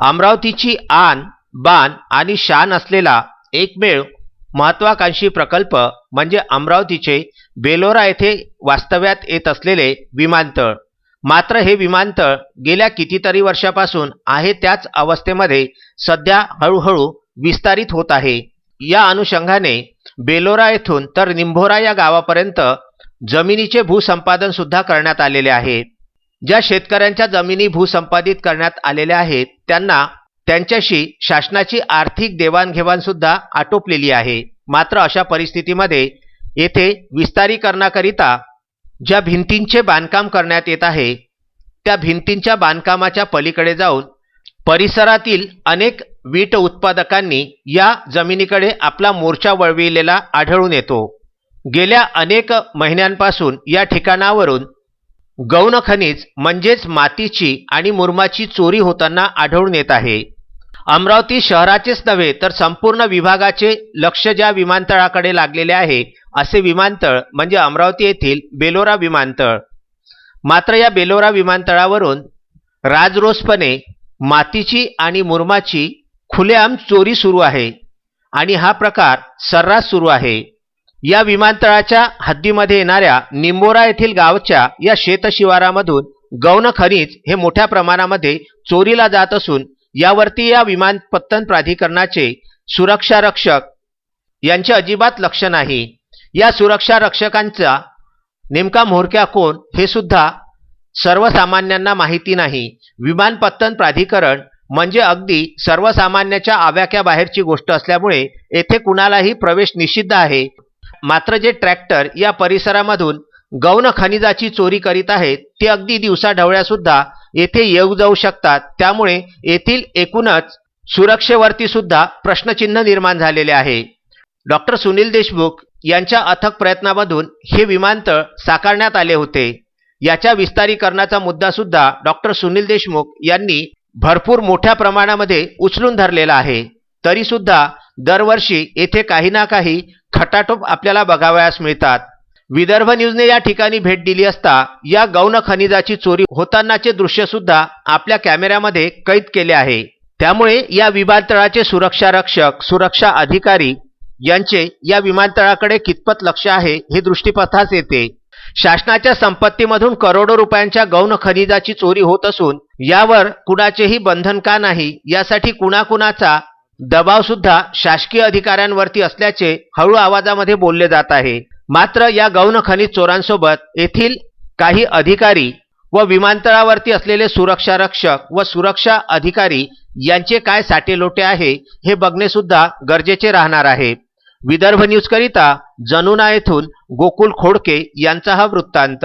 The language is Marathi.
अमरावतीची आन बान आणि शान असलेला एकमेव महत्वाकांक्षी प्रकल्प म्हणजे अमरावतीचे बेलोरा येथे वास्तव्यात येत असलेले विमानतळ. मात्र हे विमानतळ गेल्या कितीतरी वर्षापासून आहे त्याच अवस्थेमध्ये सध्या हळूहळू विस्तारित होत आहे. या अनुषंगाने बेलोरा येथून तर निंभोरा या गावापर्यंत जमिनीचे भूसंपादनसुद्धा करण्यात आलेले आहे. ज्या शेतकऱ्यांच्या जमिनी भूसंपादित करण्यात आलेल्या आहेत त्यांना त्यांच्याशी शासनाची आर्थिक देवाणघेवाण सुद्धा आटोपलेली आहे. मात्र अशा परिस्थितीमध्ये येथे विस्तारीकरणाकरिता ज्या भिंतींचे बांधकाम करण्यात येत आहे त्या भिंतींच्या बांधकामाच्या पलीकडे जाऊन परिसरातील अनेक वीट उत्पादकांनी या जमिनीकडे आपला मोर्चा वळविलेला आढळून येतो. गेल्या अनेक महिन्यांपासून या ठिकाणावरून गौण खनिज म्हणजेच मातीची आणि मुरमाची चोरी होताना आढळून येत आहे. अमरावती शहराचेच नव्हे तर संपूर्ण विभागाचे लक्ष ज्या विमानतळाकडे लागलेले आहे असे विमानतळ म्हणजे अमरावती येथील बेलोरा विमानतळ. मात्र या बेलोरा विमानतळावरून राजरोसपणे मातीची आणि मुरमाची खुलेआम चोरी सुरू आहे आणि हा प्रकार सर्रास सुरू आहे. या विमानतळाच्या हद्दीमध्ये येणाऱ्या निंबोरा येथील गावच्या या शेतशिवारामधून गौण खनिज हे मोठ्या प्रमाणामध्ये चोरीला जात असून यावरती या विमानपत्तन प्राधिकरणाचे सुरक्षा रक्षक यांचे अजिबात लक्ष नाही. या सुरक्षा रक्षकांचा नेमका म्होरक्या कोण हे सुद्धा सर्वसामान्यांना माहिती नाही. विमानपत्तन प्राधिकरण म्हणजे अगदी सर्वसामान्याच्या आव्याक्याबाहेरची गोष्ट असल्यामुळे येथे कुणालाही प्रवेश निषिद्ध आहे. मात्र जे ट्रॅक्टर या परिसरामधून गौण खनिजाची चोरी करीत आहेत ते अगदी दिवसाढवळ्यासुद्धा येथे येऊ जाऊ शकतात. त्यामुळे येथील एकूणच सुरक्षेवरती सुद्धा प्रश्नचिन्ह निर्माण झालेले आहे. डॉक्टर सुनील देशमुख यांच्या अथक प्रयत्नामधून हे विमानतळ साकारण्यात आले होते. याच्या विस्तारीकरणाचा मुद्दासुद्धा डॉक्टर सुनील देशमुख यांनी भरपूर मोठ्या प्रमाणामध्ये उचलून धरलेला आहे. तरीसुद्धा दरवर्षी येथे काही ना काही खटाटोप आपल्याला बघावयास मिळतात. विदर्भ न्यूजने या ठिकाणी भेट दिली असता या गौण खनिजाची चोरी होतानाचे दृश्य सुद्धा आपल्या कॅमेऱ्यामध्ये कैद केले आहे. त्यामुळे या विमानतळाचे सुरक्षा रक्षक सुरक्षा अधिकारी यांचे या विमानतळाकडे कितपत लक्ष आहे हे दृष्टीपथास येते. शासनाच्या संपत्तीमधून करोडो रुपयांच्या गौण खनिजाची चोरी होत असून यावर कुणाचेही बंधन का नाही यासाठी कुणाकुणाचा दबावसुद्धा शासकीय अधिकाऱ्यांवरती असल्याचे हळू आवाजामध्ये बोलले जात आहे. मात्र या गौण खनिज चोरांसोबत येथील काही अधिकारी व विमानतळावरती असलेले सुरक्षा रक्षक व सुरक्षा अधिकारी यांचे काय साटेलोटे आहे हे बघणे सुद्धा गरजेचे राहणार आहे. विदर्भ न्यूजकरिता जनुना येथून गोकुल खोडके यांचा हा वृत्तांत.